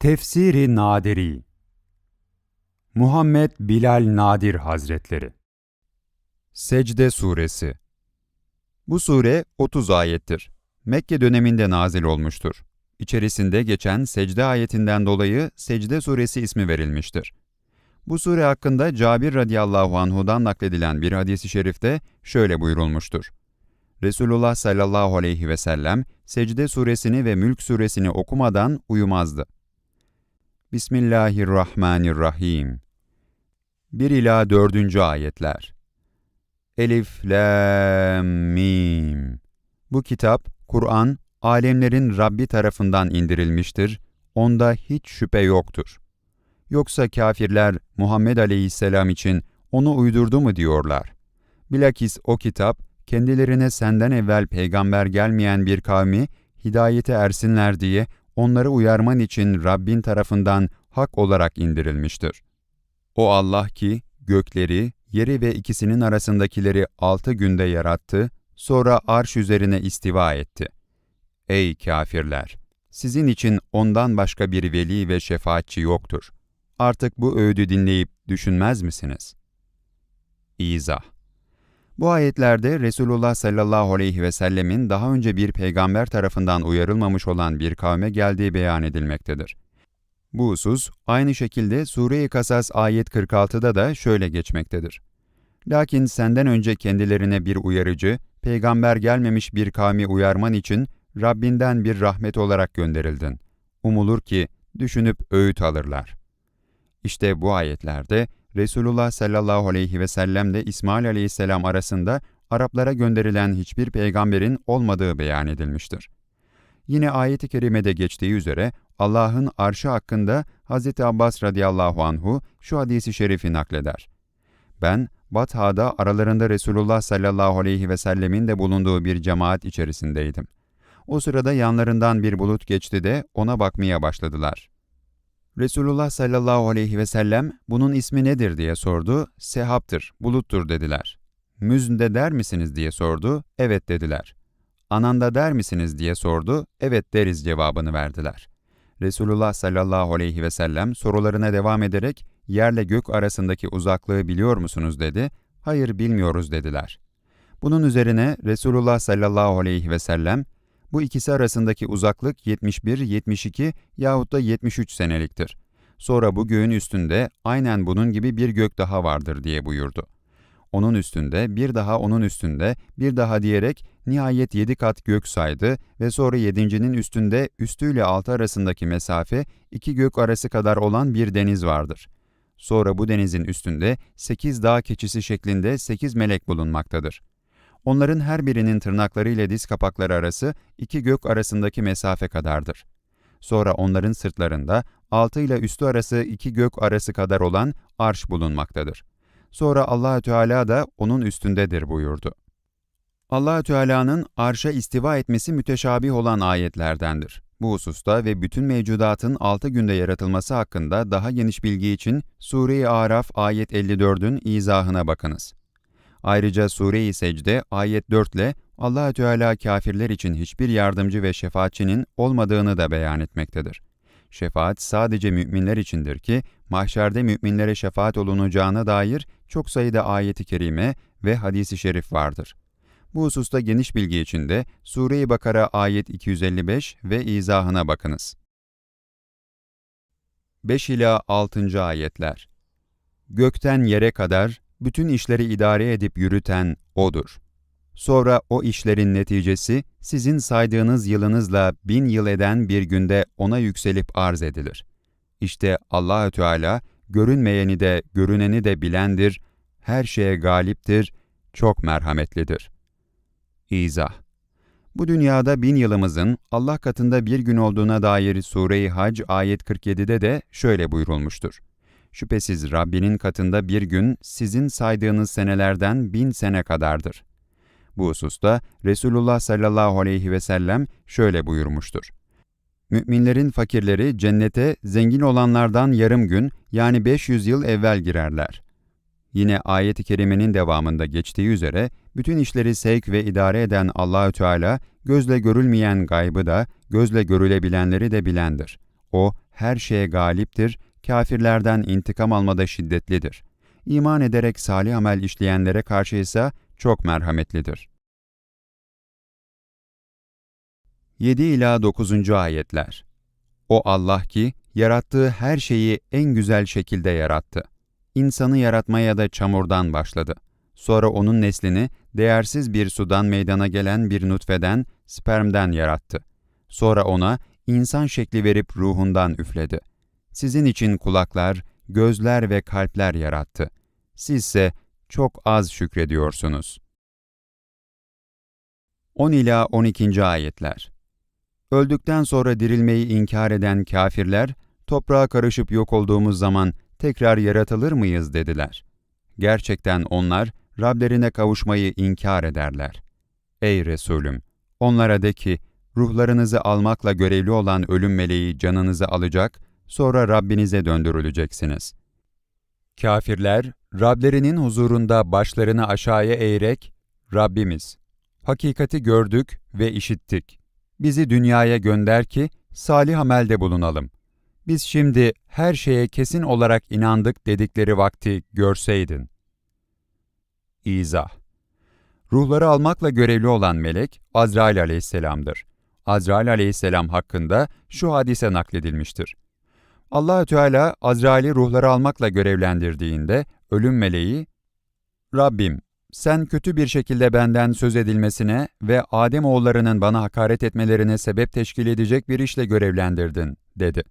Tefsiri Nadiri Muhammed Bilal Nadir Hazretleri Secde Suresi Bu sure 30 ayettir. Mekke döneminde nazil olmuştur. İçerisinde geçen secde ayetinden dolayı Secde Suresi ismi verilmiştir. Bu sure hakkında Cabir radıyallahu anhudan nakledilen bir hadisi şerifte şöyle buyurulmuştur. Resulullah sallallahu aleyhi ve sellem Secde Suresini ve Mülk Suresini okumadan uyumazdı. Bismillahirrahmanirrahim. 1 ila 4. ayetler. Elif, Lam, Mim. Bu kitap, Kur'an, alemlerin Rabbi tarafından indirilmiştir, onda hiç şüphe yoktur. Yoksa kafirler Muhammed aleyhisselam için onu uydurdu mu diyorlar. Bilakis o kitap, kendilerine senden evvel peygamber gelmeyen bir kavmi hidayete ersinler diye onları uyarman için Rabbin tarafından hak olarak indirilmiştir. O Allah ki gökleri, yeri ve ikisinin arasındakileri altı günde yarattı, sonra arş üzerine istiva etti. Ey kafirler! Sizin için ondan başka bir veli ve şefaatçi yoktur. Artık bu öğüdü dinleyip düşünmez misiniz? İzah Bu ayetlerde Resulullah sallallahu aleyhi ve sellemin daha önce bir peygamber tarafından uyarılmamış olan bir kavme geldiği beyan edilmektedir. Bu husus aynı şekilde Sure-i Kasas ayet 46'da da şöyle geçmektedir. Lakin senden önce kendilerine bir uyarıcı, peygamber gelmemiş bir kavmi uyarman için Rabbinden bir rahmet olarak gönderildin. Umulur ki düşünüp öğüt alırlar. İşte bu ayetlerde Resulullah sallallahu aleyhi ve sellemle İsmail aleyhisselam arasında Araplara gönderilen hiçbir peygamberin olmadığı beyan edilmiştir. Yine ayet-i kerimede geçtiği üzere Allah'ın arşı hakkında Hz. Abbas radıyallahu anhu şu hadisi şerifi nakleder. Ben, Batha'da aralarında Resulullah sallallahu aleyhi ve sellemin de bulunduğu bir cemaat içerisindeydim. O sırada yanlarından bir bulut geçti de ona bakmaya başladılar. Resulullah sallallahu aleyhi ve sellem bunun ismi nedir diye sordu. Sehaptır, buluttur dediler. Müzde der misiniz diye sordu. Evet dediler. Ananda der misiniz diye sordu. Evet deriz cevabını verdiler. Resulullah sallallahu aleyhi ve sellem sorularına devam ederek yerle gök arasındaki uzaklığı biliyor musunuz dedi. Hayır bilmiyoruz dediler. Bunun üzerine Resulullah sallallahu aleyhi ve sellem bu ikisi arasındaki uzaklık 71, 72 yahut da 73 seneliktir. Sonra bu göğün üstünde aynen bunun gibi bir gök daha vardır diye buyurdu. Onun üstünde, bir daha onun üstünde, bir daha diyerek nihayet yedi kat gök saydı ve sonra yedincinin üstünde üstüyle altı arasındaki mesafe iki gök arası kadar olan bir deniz vardır. Sonra bu denizin üstünde sekiz dağ keçisi şeklinde sekiz melek bulunmaktadır. Onların her birinin tırnakları ile diz kapakları arası iki gök arasındaki mesafe kadardır. Sonra onların sırtlarında altı ile üstü arası iki gök arası kadar olan arş bulunmaktadır. Sonra Allahü Teala da onun üstündedir buyurdu. Allahü Teala'nın arşa istiva etmesi müteşabih olan ayetlerdendir. Bu hususta ve bütün mevcudatın altı günde yaratılması hakkında daha geniş bilgi için Sure-i Araf ayet 54'ün izahına bakınız. Ayrıca Sure-i Secde ayet 4 ile Allahü Teala kafirler için hiçbir yardımcı ve şefaatçinin olmadığını da beyan etmektedir. Şefaat sadece müminler içindir ki mahşerde müminlere şefaat olunacağına dair çok sayıda ayeti kerime ve hadisi şerif vardır. Bu hususta geniş bilgi için de Sure-i Bakara ayet 255 ve izahına bakınız. 5 ila 6. ayetler. Gökten yere kadar bütün işleri idare edip yürüten odur. Sonra o işlerin neticesi sizin saydığınız yılınızla bin yıl eden bir günde ona yükselip arz edilir. İşte Allahü Teala görünmeyeni de görüneni de bilendir, her şeye galiptir, çok merhametlidir. İzah Bu dünyada bin yılımızın Allah katında bir gün olduğuna dair Sure-i Hac ayet 47'de de şöyle buyurulmuştur. Şüphesiz Rabbinin katında bir gün sizin saydığınız senelerden bin sene kadardır. Bu hususta Resulullah sallallahu aleyhi ve sellem şöyle buyurmuştur. Müminlerin fakirleri cennete zengin olanlardan yarım gün yani 500 yıl evvel girerler. Yine ayet-i kerimenin devamında geçtiği üzere bütün işleri sevk ve idare eden Allahü Teala gözle görülmeyen gaybı da gözle görülebilenleri de bilendir. O her şeye galiptir, kafirlerden intikam almada şiddetlidir. İman ederek salih amel işleyenlere karşı ise çok merhametlidir. 7 ila 9. ayetler. O Allah ki yarattığı her şeyi en güzel şekilde yarattı. İnsanı yaratmaya da çamurdan başladı. Sonra onun neslini değersiz bir sudan meydana gelen bir nutfeden, spermden yarattı. Sonra ona insan şekli verip ruhundan üfledi. Sizin için kulaklar, gözler ve kalpler yarattı. Sizse çok az şükrediyorsunuz. 10 ila 12. ayetler. Öldükten sonra dirilmeyi inkar eden kâfirler, toprağa karışıp yok olduğumuz zaman tekrar yaratılır mıyız dediler. Gerçekten onlar Rablerine kavuşmayı inkar ederler. Ey Resulüm! Onlara de ki, ruhlarınızı almakla görevli olan ölüm meleği canınızı alacak, sonra Rabbinize döndürüleceksiniz. Kafirler, Rablerinin huzurunda başlarını aşağıya eğerek, Rabbimiz, hakikati gördük ve işittik. Bizi dünyaya gönder ki, salih amelde bulunalım. Biz şimdi her şeye kesin olarak inandık dedikleri vakti görseydin. İzah Ruhları almakla görevli olan melek Azrail aleyhisselamdır. Azrail aleyhisselam hakkında şu hadise nakledilmiştir. Allahü Teala Azrail'i ruhları almakla görevlendirdiğinde ölüm meleği Rabbim sen kötü bir şekilde benden söz edilmesine ve Adem oğullarının bana hakaret etmelerine sebep teşkil edecek bir işle görevlendirdin dedi.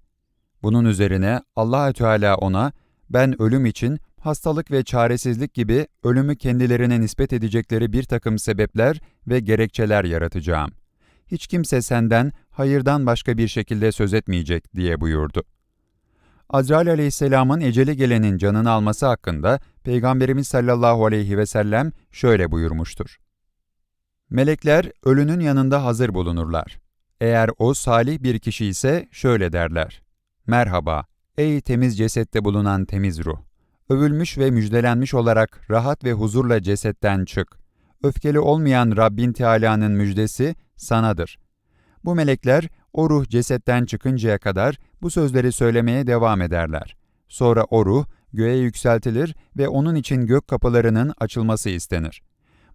Bunun üzerine Allahü Teala ona ben ölüm için hastalık ve çaresizlik gibi ölümü kendilerine nispet edecekleri bir takım sebepler ve gerekçeler yaratacağım. Hiç kimse senden hayırdan başka bir şekilde söz etmeyecek diye buyurdu. Azrail aleyhisselamın eceli gelenin canını alması hakkında Peygamberimiz sallallahu aleyhi ve sellem şöyle buyurmuştur. Melekler ölünün yanında hazır bulunurlar. Eğer o salih bir kişi ise şöyle derler. Merhaba, ey temiz cesette bulunan temiz ruh. Övülmüş ve müjdelenmiş olarak rahat ve huzurla cesetten çık. Öfkeli olmayan Rabbin Teala'nın müjdesi sanadır. Bu melekler o ruh cesetten çıkıncaya kadar bu sözleri söylemeye devam ederler. Sonra o ruh göğe yükseltilir ve onun için gök kapılarının açılması istenir.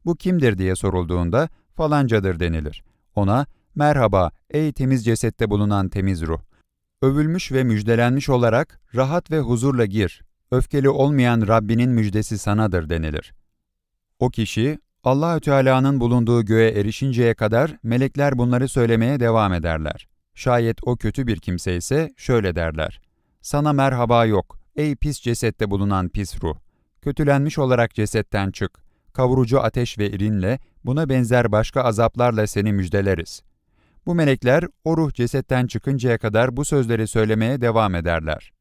Bu kimdir diye sorulduğunda falancadır denilir. Ona merhaba ey temiz cesette bulunan temiz ruh. Övülmüş ve müjdelenmiş olarak rahat ve huzurla gir. Öfkeli olmayan Rabbinin müjdesi sanadır denilir. O kişi Allahü Teala'nın bulunduğu göğe erişinceye kadar melekler bunları söylemeye devam ederler. Şayet o kötü bir kimse ise şöyle derler. Sana merhaba yok, ey pis cesette bulunan pis ruh. Kötülenmiş olarak cesetten çık. Kavurucu ateş ve irinle, buna benzer başka azaplarla seni müjdeleriz. Bu melekler o ruh cesetten çıkıncaya kadar bu sözleri söylemeye devam ederler.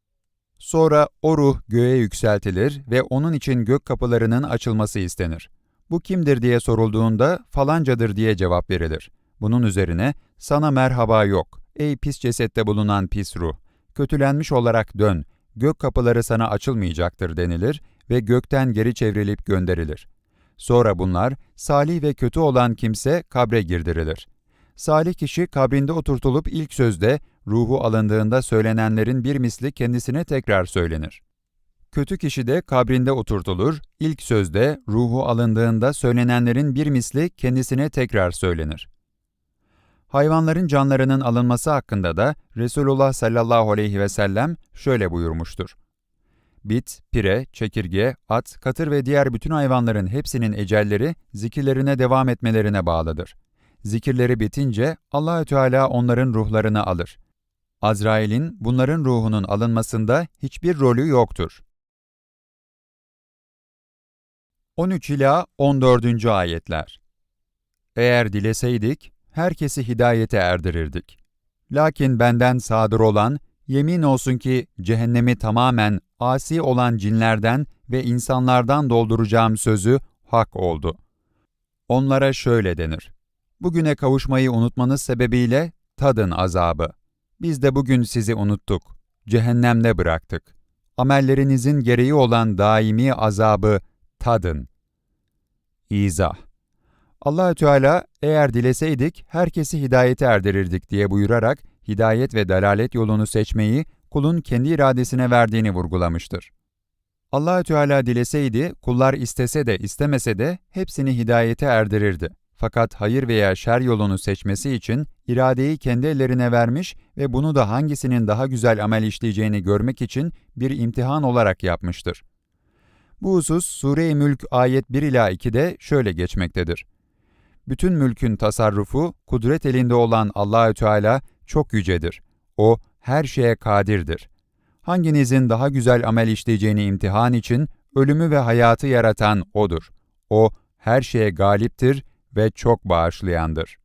Sonra o ruh göğe yükseltilir ve onun için gök kapılarının açılması istenir. Bu kimdir diye sorulduğunda falancadır diye cevap verilir. Bunun üzerine sana merhaba yok ey pis cesette bulunan pis ruh. Kötülenmiş olarak dön, gök kapıları sana açılmayacaktır denilir ve gökten geri çevrilip gönderilir. Sonra bunlar salih ve kötü olan kimse kabre girdirilir. Salih kişi kabrinde oturtulup ilk sözde ruhu alındığında söylenenlerin bir misli kendisine tekrar söylenir. Kötü kişi de kabrinde oturtulur, ilk sözde ruhu alındığında söylenenlerin bir misli kendisine tekrar söylenir. Hayvanların canlarının alınması hakkında da Resulullah sallallahu aleyhi ve sellem şöyle buyurmuştur. Bit, pire, çekirge, at, katır ve diğer bütün hayvanların hepsinin ecelleri zikirlerine devam etmelerine bağlıdır. Zikirleri bitince Allahü Teala onların ruhlarını alır. Azrail'in bunların ruhunun alınmasında hiçbir rolü yoktur. 13 ila 14. ayetler. Eğer dileseydik herkesi hidayete erdirirdik. Lakin benden sadır olan yemin olsun ki cehennemi tamamen asi olan cinlerden ve insanlardan dolduracağım sözü hak oldu. Onlara şöyle denir. Bugüne kavuşmayı unutmanız sebebiyle tadın azabı. Biz de bugün sizi unuttuk. Cehennemde bıraktık. Amellerinizin gereği olan daimi azabı tadın. İzah Allahü Teala eğer dileseydik herkesi hidayete erdirirdik diye buyurarak hidayet ve dalalet yolunu seçmeyi kulun kendi iradesine verdiğini vurgulamıştır. Allahü Teala dileseydi, kullar istese de istemese de hepsini hidayete erdirirdi. Fakat hayır veya şer yolunu seçmesi için iradeyi kendi ellerine vermiş ve bunu da hangisinin daha güzel amel işleyeceğini görmek için bir imtihan olarak yapmıştır. Bu husus Sure-i Mülk ayet 1 ila 2'de şöyle geçmektedir. Bütün mülkün tasarrufu kudret elinde olan Allahü Teala çok yücedir. O her şeye kadirdir. Hanginizin daha güzel amel işleyeceğini imtihan için ölümü ve hayatı yaratan odur. O her şeye galiptir ve çok bağışlayandır.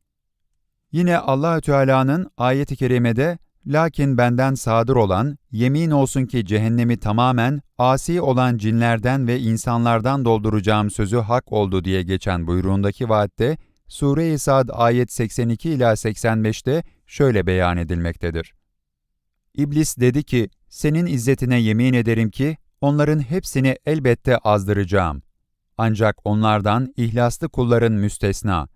Yine Allahü Teala'nın ayet-i kerimede lakin benden sadır olan, yemin olsun ki cehennemi tamamen asi olan cinlerden ve insanlardan dolduracağım sözü hak oldu diye geçen buyruğundaki vaatte, Sure-i Sad ayet 82 ila 85'te şöyle beyan edilmektedir. İblis dedi ki, senin izzetine yemin ederim ki, onların hepsini elbette azdıracağım. Ancak onlardan ihlaslı kulların müstesna.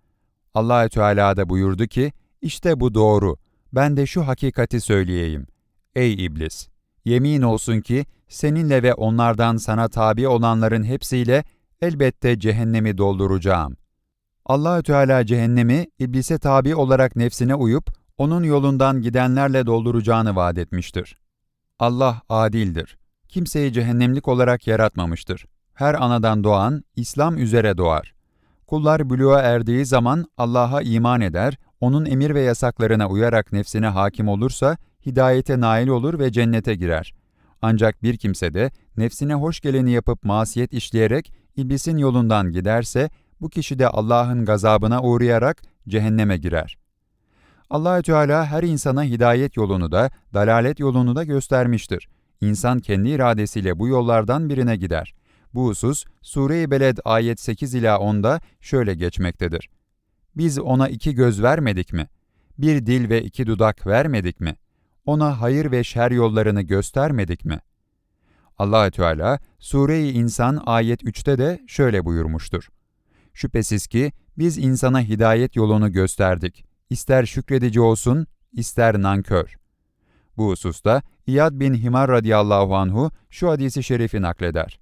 Allahü Teala da buyurdu ki, işte bu doğru. Ben de şu hakikati söyleyeyim. Ey iblis! Yemin olsun ki seninle ve onlardan sana tabi olanların hepsiyle elbette cehennemi dolduracağım. Allahü Teala cehennemi iblise tabi olarak nefsine uyup onun yolundan gidenlerle dolduracağını vaat etmiştir. Allah adildir. Kimseyi cehennemlik olarak yaratmamıştır. Her anadan doğan İslam üzere doğar. Kullar buluğa erdiği zaman Allah'a iman eder, onun emir ve yasaklarına uyarak nefsine hakim olursa hidayete nail olur ve cennete girer. Ancak bir kimse de nefsine hoş geleni yapıp masiyet işleyerek iblisin yolundan giderse bu kişi de Allah'ın gazabına uğrayarak cehenneme girer. Allahü Teala her insana hidayet yolunu da, dalalet yolunu da göstermiştir. İnsan kendi iradesiyle bu yollardan birine gider. Bu husus Sure-i Beled ayet 8 ila 10'da şöyle geçmektedir. Biz ona iki göz vermedik mi? Bir dil ve iki dudak vermedik mi? Ona hayır ve şer yollarını göstermedik mi? Allahü Teala Sure-i İnsan ayet 3'te de şöyle buyurmuştur. Şüphesiz ki biz insana hidayet yolunu gösterdik. İster şükredici olsun, ister nankör. Bu hususta İyad bin Himar radıyallahu anhu şu hadisi şerifi nakleder.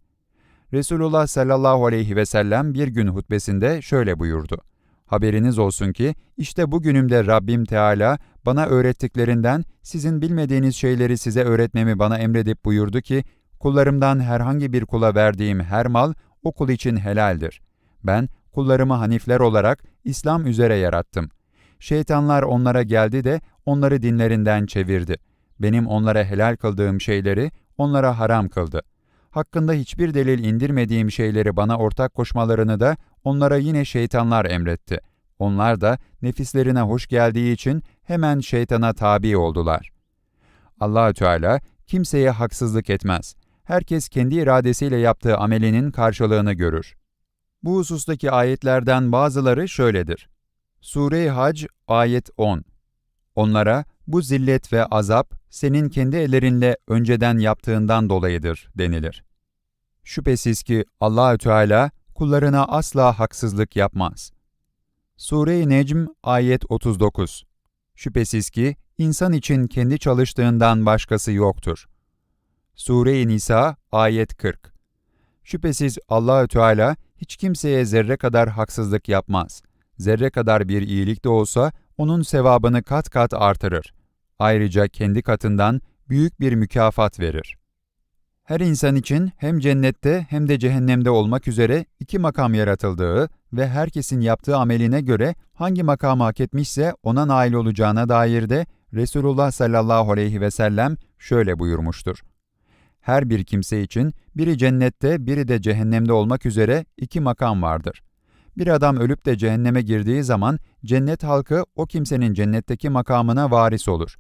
Resulullah sallallahu aleyhi ve sellem bir gün hutbesinde şöyle buyurdu. Haberiniz olsun ki işte bugünümde Rabbim Teala bana öğrettiklerinden sizin bilmediğiniz şeyleri size öğretmemi bana emredip buyurdu ki kullarımdan herhangi bir kula verdiğim her mal o kul için helaldir. Ben kullarımı hanifler olarak İslam üzere yarattım. Şeytanlar onlara geldi de onları dinlerinden çevirdi. Benim onlara helal kıldığım şeyleri onlara haram kıldı. Hakkında hiçbir delil indirmediğim şeyleri bana ortak koşmalarını da onlara yine şeytanlar emretti. Onlar da nefislerine hoş geldiği için hemen şeytana tabi oldular. Allahü Teala kimseye haksızlık etmez. Herkes kendi iradesiyle yaptığı amelinin karşılığını görür. Bu husustaki ayetlerden bazıları şöyledir. Sure-i Hac ayet 10 Onlara bu zillet ve azap senin kendi ellerinle önceden yaptığından dolayıdır denilir. Şüphesiz ki Allahü Teala kullarına asla haksızlık yapmaz. Sure-i Necm ayet 39 Şüphesiz ki insan için kendi çalıştığından başkası yoktur. Sure-i Nisa ayet 40 Şüphesiz Allahü Teala hiç kimseye zerre kadar haksızlık yapmaz. Zerre kadar bir iyilik de olsa onun sevabını kat kat artırır. Ayrıca kendi katından büyük bir mükafat verir. Her insan için hem cennette hem de cehennemde olmak üzere iki makam yaratıldığı ve herkesin yaptığı ameline göre hangi makamı hak etmişse ona nail olacağına dair de Resulullah sallallahu aleyhi ve sellem şöyle buyurmuştur. Her bir kimse için biri cennette, biri de cehennemde olmak üzere iki makam vardır. Bir adam ölüp de cehenneme girdiği zaman cennet halkı o kimsenin cennetteki makamına varis olur.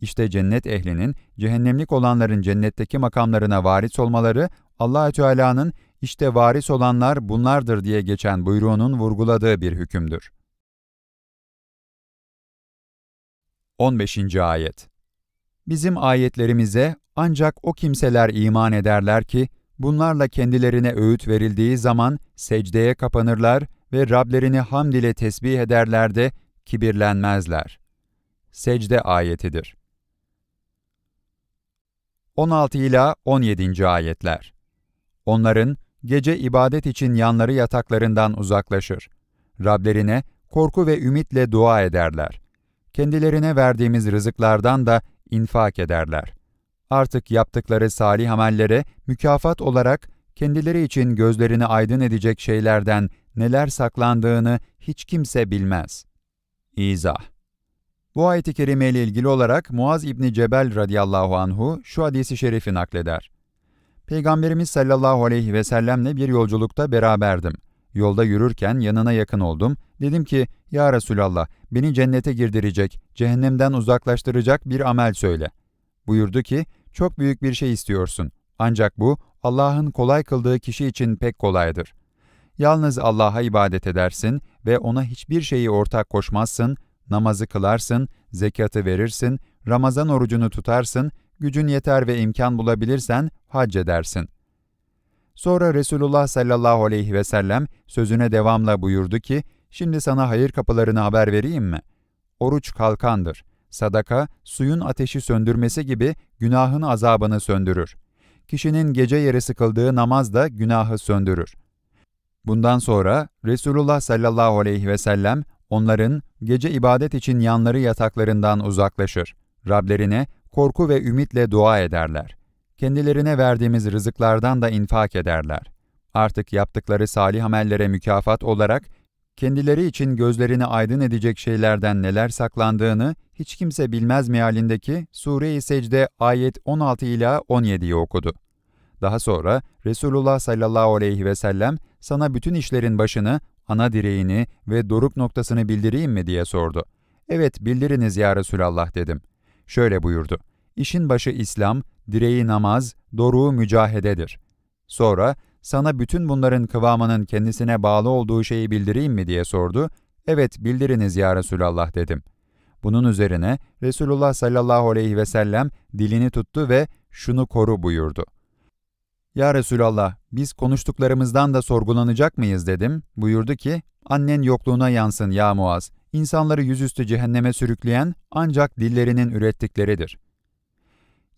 İşte cennet ehlinin cehennemlik olanların cennetteki makamlarına varis olmaları Allahü Teala'nın işte varis olanlar bunlardır diye geçen buyruğunun vurguladığı bir hükümdür. 15. ayet Bizim ayetlerimize ancak o kimseler iman ederler ki, bunlarla kendilerine öğüt verildiği zaman secdeye kapanırlar ve Rablerini hamd ile tesbih ederler de kibirlenmezler. Secde ayetidir. 16 ila 17. ayetler. Onların gece ibadet için yanları yataklarından uzaklaşır. Rablerine korku ve ümitle dua ederler. Kendilerine verdiğimiz rızıklardan da infak ederler. Artık yaptıkları salih amellere mükafat olarak kendileri için gözlerini aydın edecek şeylerden neler saklandığını hiç kimse bilmez. İzah Bu ayet-i kerime ile ilgili olarak Muaz İbni Cebel radıyallahu anhu şu hadisi şerifi nakleder. Peygamberimiz sallallahu aleyhi ve sellemle bir yolculukta beraberdim. Yolda yürürken yanına yakın oldum. Dedim ki, Ya Resulallah, beni cennete girdirecek, cehennemden uzaklaştıracak bir amel söyle. Buyurdu ki, çok büyük bir şey istiyorsun. Ancak bu, Allah'ın kolay kıldığı kişi için pek kolaydır. Yalnız Allah'a ibadet edersin ve ona hiçbir şeyi ortak koşmazsın, namazı kılarsın, zekatı verirsin, Ramazan orucunu tutarsın, gücün yeter ve imkan bulabilirsen hac edersin. Sonra Resulullah sallallahu aleyhi ve sellem sözüne devamla buyurdu ki, şimdi sana hayır kapılarını haber vereyim mi? Oruç kalkandır. Sadaka, suyun ateşi söndürmesi gibi günahın azabını söndürür. Kişinin gece yarısı kıldığı namaz da günahı söndürür. Bundan sonra Resulullah sallallahu aleyhi ve sellem onların gece ibadet için yanları yataklarından uzaklaşır. Rablerine korku ve ümitle dua ederler. Kendilerine verdiğimiz rızıklardan da infak ederler. Artık yaptıkları salih amellere mükafat olarak kendileri için gözlerini aydın edecek şeylerden neler saklandığını hiç kimse bilmez mealindeki Sure-i Secde ayet 16 ila 17'yi okudu. Daha sonra Resulullah sallallahu aleyhi ve sellem sana bütün işlerin başını, ana direğini ve doruk noktasını bildireyim mi diye sordu. Evet bildiriniz ya Resulallah dedim. Şöyle buyurdu. İşin başı İslam, direği namaz, doruğu mücahededir. Sonra sana bütün bunların kıvamının kendisine bağlı olduğu şeyi bildireyim mi diye sordu. Evet bildiriniz ya Resulallah dedim. Bunun üzerine Resulullah sallallahu aleyhi ve sellem dilini tuttu ve şunu koru buyurdu. Ya Resulallah, biz konuştuklarımızdan da sorgulanacak mıyız dedim. Buyurdu ki, annen yokluğuna yansın ya Muaz. İnsanları yüzüstü cehenneme sürükleyen ancak dillerinin ürettikleridir.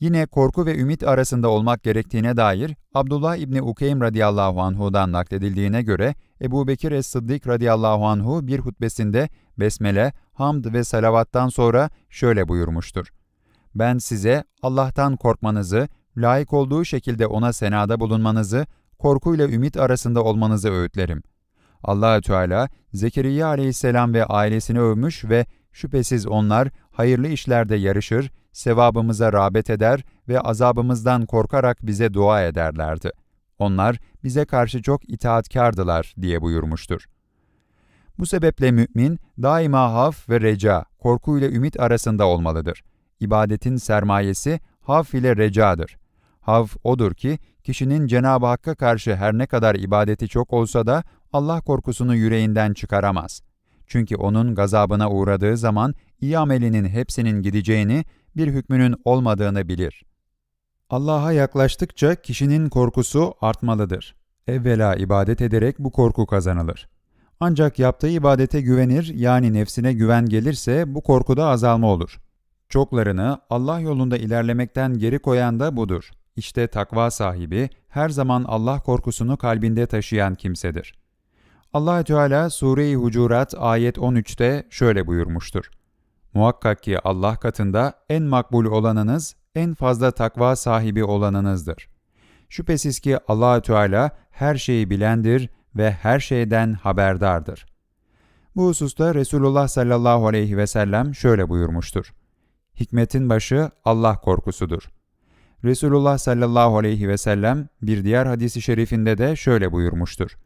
Yine korku ve ümit arasında olmak gerektiğine dair Abdullah İbni Ukeym radıyallahu anhu'dan nakledildiğine göre Ebu Bekir es-Sıddık radıyallahu anhu bir hutbesinde besmele, hamd ve salavattan sonra şöyle buyurmuştur. Ben size Allah'tan korkmanızı, layık olduğu şekilde ona senada bulunmanızı, korkuyla ümit arasında olmanızı öğütlerim. Allahü Teala Zekeriya aleyhisselam ve ailesini övmüş ve şüphesiz onlar hayırlı işlerde yarışır, sevabımıza rağbet eder ve azabımızdan korkarak bize dua ederlerdi. Onlar bize karşı çok itaatkardılar diye buyurmuştur. Bu sebeple mümin daima haf ve reca, korku ile ümit arasında olmalıdır. İbadetin sermayesi haf ile recadır. Haf odur ki kişinin Cenab-ı Hakk'a karşı her ne kadar ibadeti çok olsa da Allah korkusunu yüreğinden çıkaramaz. Çünkü onun gazabına uğradığı zaman iyi amelinin hepsinin gideceğini, bir hükmünün olmadığını bilir. Allah'a yaklaştıkça kişinin korkusu artmalıdır. Evvela ibadet ederek bu korku kazanılır. Ancak yaptığı ibadete güvenir yani nefsine güven gelirse bu korkuda azalma olur. Çoklarını Allah yolunda ilerlemekten geri koyan da budur. İşte takva sahibi her zaman Allah korkusunu kalbinde taşıyan kimsedir. Allah Teala Sure-i Hucurat ayet 13'te şöyle buyurmuştur. Muhakkak ki Allah katında en makbul olanınız, en fazla takva sahibi olanınızdır. Şüphesiz ki Allah Teala her şeyi bilendir ve her şeyden haberdardır. Bu hususta Resulullah sallallahu aleyhi ve sellem şöyle buyurmuştur. Hikmetin başı Allah korkusudur. Resulullah sallallahu aleyhi ve sellem bir diğer hadisi şerifinde de şöyle buyurmuştur.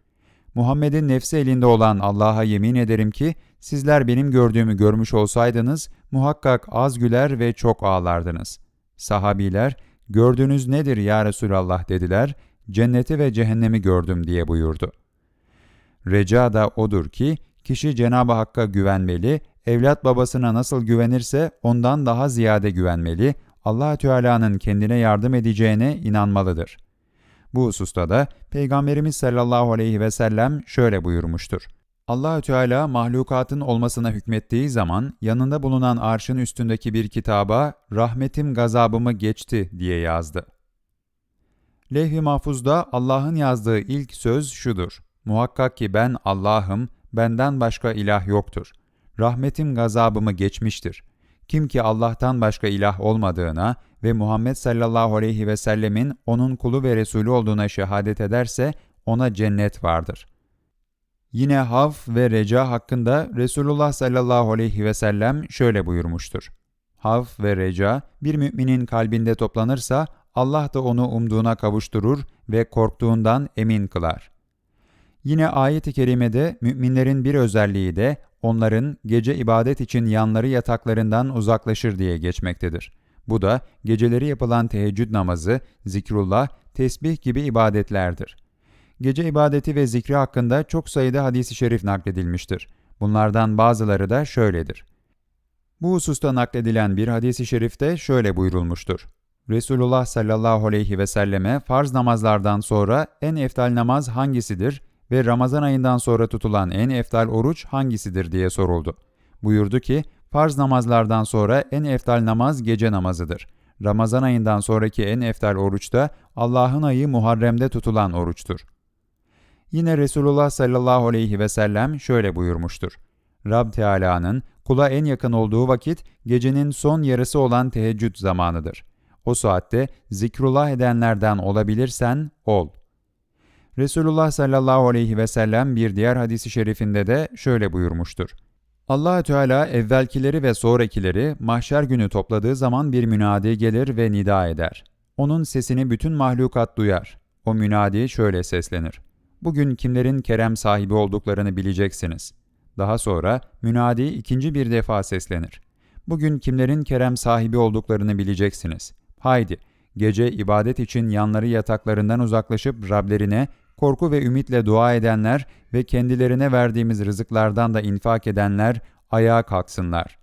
Muhammed'in nefsi elinde olan Allah'a yemin ederim ki sizler benim gördüğümü görmüş olsaydınız muhakkak az güler ve çok ağlardınız. Sahabiler gördüğünüz nedir ya Resulallah dediler. Cenneti ve cehennemi gördüm diye buyurdu. Reca da odur ki kişi Cenab-ı Hakk'a güvenmeli, evlat babasına nasıl güvenirse ondan daha ziyade güvenmeli, allah Teala'nın kendine yardım edeceğine inanmalıdır. Bu hususta da Peygamberimiz sallallahu aleyhi ve sellem şöyle buyurmuştur. Allahü Teala mahlukatın olmasına hükmettiği zaman yanında bulunan arşın üstündeki bir kitaba rahmetim gazabımı geçti diye yazdı. Levh-i Mahfuz'da Allah'ın yazdığı ilk söz şudur. Muhakkak ki ben Allah'ım, benden başka ilah yoktur. Rahmetim gazabımı geçmiştir. Kim ki Allah'tan başka ilah olmadığına ve Muhammed sallallahu aleyhi ve sellemin onun kulu ve Resulü olduğuna şehadet ederse ona cennet vardır. Yine Havf ve Reca hakkında Resulullah sallallahu aleyhi ve sellem şöyle buyurmuştur. Havf ve Reca bir müminin kalbinde toplanırsa Allah da onu umduğuna kavuşturur ve korktuğundan emin kılar. Yine ayet-i kerimede müminlerin bir özelliği de onların gece ibadet için yanları yataklarından uzaklaşır diye geçmektedir. Bu da geceleri yapılan teheccüd namazı, zikrullah, tesbih gibi ibadetlerdir. Gece ibadeti ve zikri hakkında çok sayıda hadis-i şerif nakledilmiştir. Bunlardan bazıları da şöyledir. Bu hususta nakledilen bir hadis-i şerifte şöyle buyurulmuştur. Resulullah sallallahu aleyhi ve selleme farz namazlardan sonra en eftal namaz hangisidir ve Ramazan ayından sonra tutulan en eftal oruç hangisidir diye soruldu. Buyurdu ki, farz namazlardan sonra en eftal namaz gece namazıdır. Ramazan ayından sonraki en eftal oruç da Allah'ın ayı Muharrem'de tutulan oruçtur. Yine Resulullah sallallahu aleyhi ve sellem şöyle buyurmuştur. Rab Teala'nın kula en yakın olduğu vakit gecenin son yarısı olan teheccüd zamanıdır. O saatte zikrullah edenlerden olabilirsen ol. Resulullah sallallahu aleyhi ve sellem bir diğer hadisi şerifinde de şöyle buyurmuştur. Allah Teala evvelkileri ve sonrakileri mahşer günü topladığı zaman bir münadi gelir ve nida eder. Onun sesini bütün mahlukat duyar. O münadi şöyle seslenir. Bugün kimlerin kerem sahibi olduklarını bileceksiniz. Daha sonra münadi ikinci bir defa seslenir. Bugün kimlerin kerem sahibi olduklarını bileceksiniz. Haydi, gece ibadet için yanları yataklarından uzaklaşıp Rablerine korku ve ümitle dua edenler ve kendilerine verdiğimiz rızıklardan da infak edenler ayağa kalksınlar.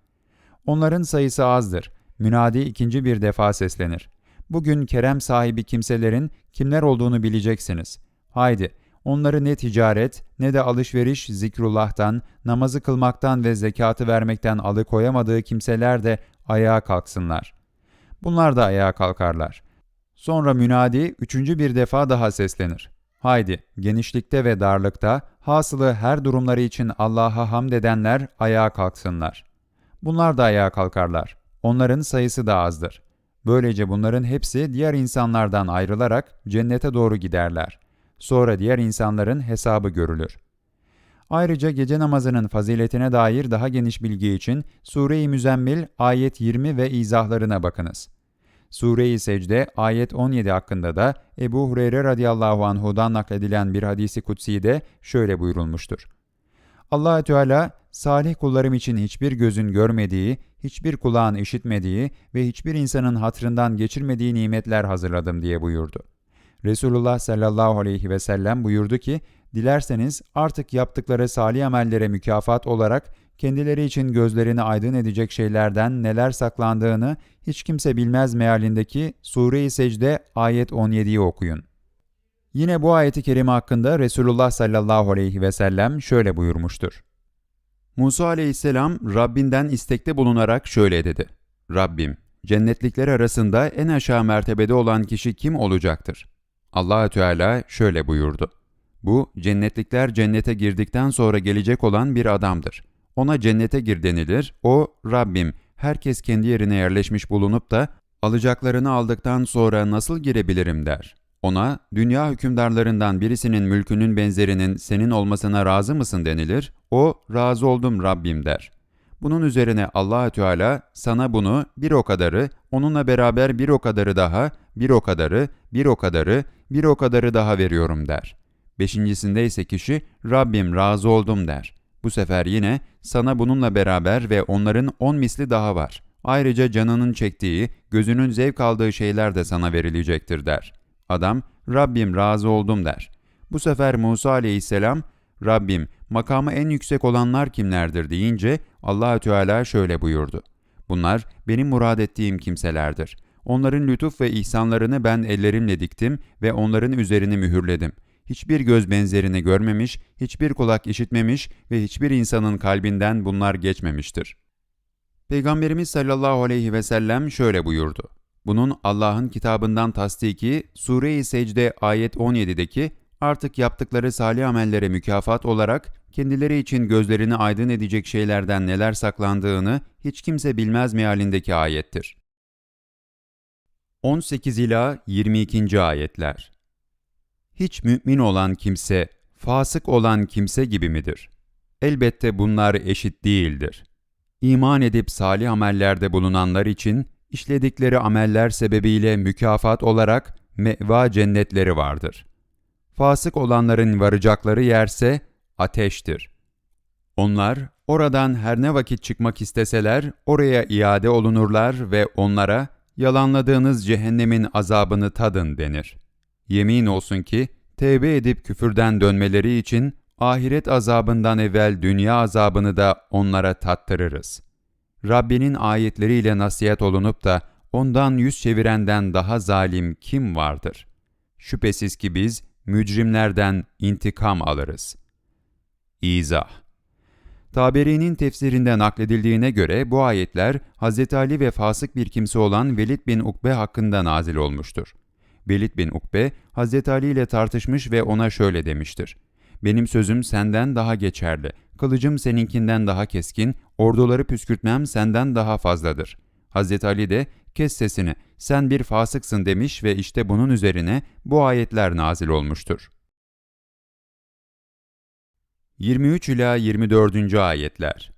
Onların sayısı azdır. Münadi ikinci bir defa seslenir. Bugün kerem sahibi kimselerin kimler olduğunu bileceksiniz. Haydi, onları ne ticaret ne de alışveriş zikrullah'tan, namazı kılmaktan ve zekatı vermekten alıkoyamadığı kimseler de ayağa kalksınlar. Bunlar da ayağa kalkarlar. Sonra münadi üçüncü bir defa daha seslenir. Haydi, genişlikte ve darlıkta, hasılı her durumları için Allah'a hamd edenler ayağa kalksınlar. Bunlar da ayağa kalkarlar. Onların sayısı da azdır. Böylece bunların hepsi diğer insanlardan ayrılarak cennete doğru giderler. Sonra diğer insanların hesabı görülür. Ayrıca gece namazının faziletine dair daha geniş bilgi için Sure-i Müzemmil ayet 20 ve izahlarına bakınız. Sure-i Secde ayet 17 hakkında da Ebu Hureyre radıyallahu anhudan nakledilen bir hadisi kutsi de şöyle buyurulmuştur. allah Teala salih kullarım için hiçbir gözün görmediği, hiçbir kulağın işitmediği ve hiçbir insanın hatrından geçirmediği nimetler hazırladım diye buyurdu. Resulullah sallallahu aleyhi ve sellem buyurdu ki, dilerseniz artık yaptıkları salih amellere mükafat olarak kendileri için gözlerini aydın edecek şeylerden neler saklandığını hiç kimse bilmez mealindeki Sure-i Secde ayet 17'yi okuyun. Yine bu ayeti kerime hakkında Resulullah sallallahu aleyhi ve sellem şöyle buyurmuştur. Musa aleyhisselam Rabbinden istekte bulunarak şöyle dedi. Rabbim, cennetlikler arasında en aşağı mertebede olan kişi kim olacaktır? allah Teala şöyle buyurdu. Bu, cennetlikler cennete girdikten sonra gelecek olan bir adamdır. Ona cennete gir denilir, o, Rabbim, herkes kendi yerine yerleşmiş bulunup da, alacaklarını aldıktan sonra nasıl girebilirim der. Ona, dünya hükümdarlarından birisinin mülkünün benzerinin senin olmasına razı mısın denilir, o, razı oldum Rabbim der. Bunun üzerine allah Teala sana bunu bir o kadarı, onunla beraber bir o kadarı daha, bir o kadarı, bir o kadarı, bir o kadarı daha veriyorum der. Beşincisinde ise kişi Rabbim razı oldum der. Bu sefer yine sana bununla beraber ve onların on misli daha var. Ayrıca canının çektiği, gözünün zevk aldığı şeyler de sana verilecektir der. Adam Rabbim razı oldum der. Bu sefer Musa aleyhisselam Rabbim makamı en yüksek olanlar kimlerdir deyince Allahü Teala şöyle buyurdu. Bunlar benim murad ettiğim kimselerdir. Onların lütuf ve ihsanlarını ben ellerimle diktim ve onların üzerini mühürledim. Hiçbir göz benzerini görmemiş, hiçbir kulak işitmemiş ve hiçbir insanın kalbinden bunlar geçmemiştir. Peygamberimiz sallallahu aleyhi ve sellem şöyle buyurdu. Bunun Allah'ın kitabından tasdiki Sure-i Secde ayet 17'deki artık yaptıkları salih amellere mükafat olarak kendileri için gözlerini aydın edecek şeylerden neler saklandığını hiç kimse bilmez mealindeki ayettir. 18 ila 22. ayetler. Hiç mümin olan kimse, fasık olan kimse gibi midir? Elbette bunlar eşit değildir. İman edip salih amellerde bulunanlar için işledikleri ameller sebebiyle mükafat olarak meva cennetleri vardır. Fasık olanların varacakları yerse ateştir. Onlar oradan her ne vakit çıkmak isteseler oraya iade olunurlar ve onlara yalanladığınız cehennemin azabını tadın denir. Yemin olsun ki tevbe edip küfürden dönmeleri için ahiret azabından evvel dünya azabını da onlara tattırırız. Rabbinin ayetleriyle nasihat olunup da ondan yüz çevirenden daha zalim kim vardır? Şüphesiz ki biz mücrimlerden intikam alırız. İzah Taberi'nin tefsirinde nakledildiğine göre bu ayetler Hz. Ali ve fasık bir kimse olan Velid bin Ukbe hakkında nazil olmuştur. Velid bin Ukbe, Hz. Ali ile tartışmış ve ona şöyle demiştir. Benim sözüm senden daha geçerli, kılıcım seninkinden daha keskin, orduları püskürtmem senden daha fazladır. Hz. Ali de, kes sesini, sen bir fasıksın demiş ve işte bunun üzerine bu ayetler nazil olmuştur. 23 ila 24. ayetler.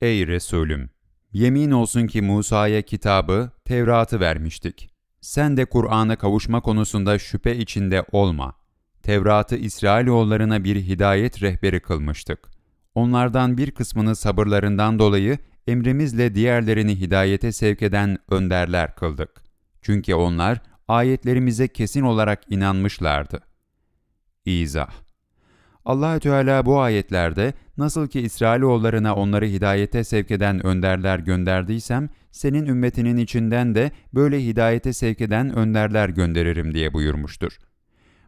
Ey Resulüm, yemin olsun ki Musa'ya kitabı, Tevrat'ı vermiştik. Sen de Kur'an'a kavuşma konusunda şüphe içinde olma. Tevrat'ı İsrailoğullarına bir hidayet rehberi kılmıştık. Onlardan bir kısmını sabırlarından dolayı emrimizle diğerlerini hidayete sevk eden önderler kıldık. Çünkü onlar ayetlerimize kesin olarak inanmışlardı. İzah Allahü Teala bu ayetlerde nasıl ki İsrailoğullarına onları hidayete sevk eden önderler gönderdiysem, senin ümmetinin içinden de böyle hidayete sevk eden önderler gönderirim diye buyurmuştur.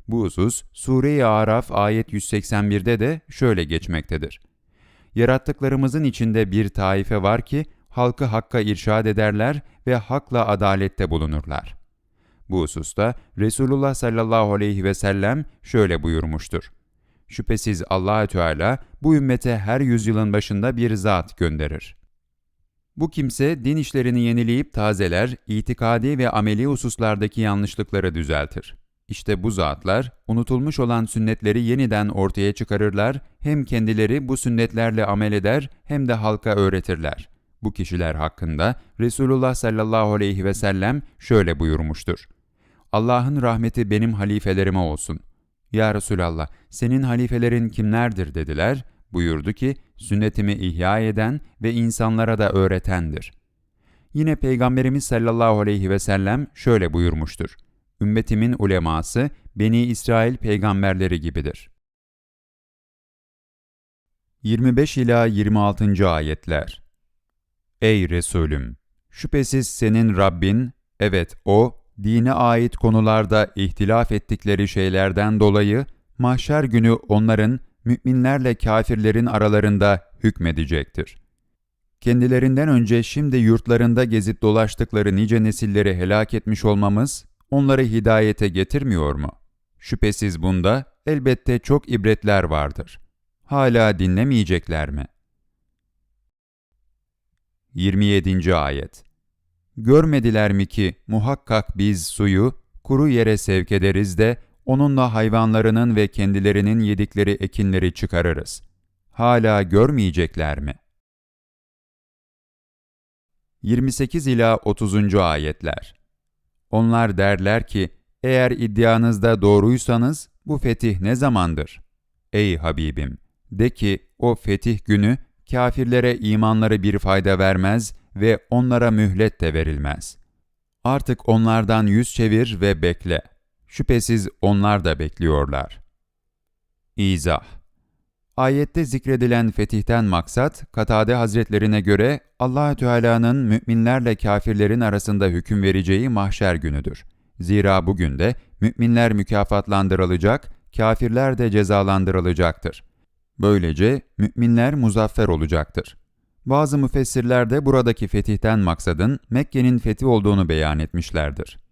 Bu husus Sure-i Araf ayet 181'de de şöyle geçmektedir. Yarattıklarımızın içinde bir taife var ki halkı hakka irşad ederler ve hakla adalette bulunurlar. Bu hususta Resulullah sallallahu aleyhi ve sellem şöyle buyurmuştur. Şüphesiz Allahü Teala bu ümmete her yüzyılın başında bir zat gönderir. Bu kimse din işlerini yenileyip tazeler, itikadi ve ameli hususlardaki yanlışlıkları düzeltir. İşte bu zatlar unutulmuş olan sünnetleri yeniden ortaya çıkarırlar, hem kendileri bu sünnetlerle amel eder hem de halka öğretirler. Bu kişiler hakkında Resulullah sallallahu aleyhi ve sellem şöyle buyurmuştur. Allah'ın rahmeti benim halifelerime olsun. Ya Resulallah, senin halifelerin kimlerdir dediler. Buyurdu ki, sünnetimi ihya eden ve insanlara da öğretendir. Yine Peygamberimiz sallallahu aleyhi ve sellem şöyle buyurmuştur. Ümmetimin uleması, Beni İsrail peygamberleri gibidir. 25 ila 26. ayetler. Ey Resulüm, şüphesiz senin Rabbin, evet o dine ait konularda ihtilaf ettikleri şeylerden dolayı mahşer günü onların müminlerle kafirlerin aralarında hükmedecektir. Kendilerinden önce şimdi yurtlarında gezip dolaştıkları nice nesilleri helak etmiş olmamız onları hidayete getirmiyor mu? Şüphesiz bunda elbette çok ibretler vardır. Hala dinlemeyecekler mi? 27. Ayet Görmediler mi ki muhakkak biz suyu kuru yere sevk ederiz de onunla hayvanlarının ve kendilerinin yedikleri ekinleri çıkarırız. Hala görmeyecekler mi? 28 ila 30. ayetler. Onlar derler ki, eğer iddianızda doğruysanız bu fetih ne zamandır? Ey Habibim! De ki, o fetih günü kafirlere imanları bir fayda vermez ve onlara mühlet de verilmez. Artık onlardan yüz çevir ve bekle. Şüphesiz onlar da bekliyorlar. İzah Ayette zikredilen fetihten maksat, Katade Hazretlerine göre Allahü Teala'nın müminlerle kafirlerin arasında hüküm vereceği mahşer günüdür. Zira bugün de müminler mükafatlandırılacak, kafirler de cezalandırılacaktır. Böylece müminler muzaffer olacaktır. Bazı müfessirler de buradaki fetihten maksadın Mekke'nin fethi olduğunu beyan etmişlerdir.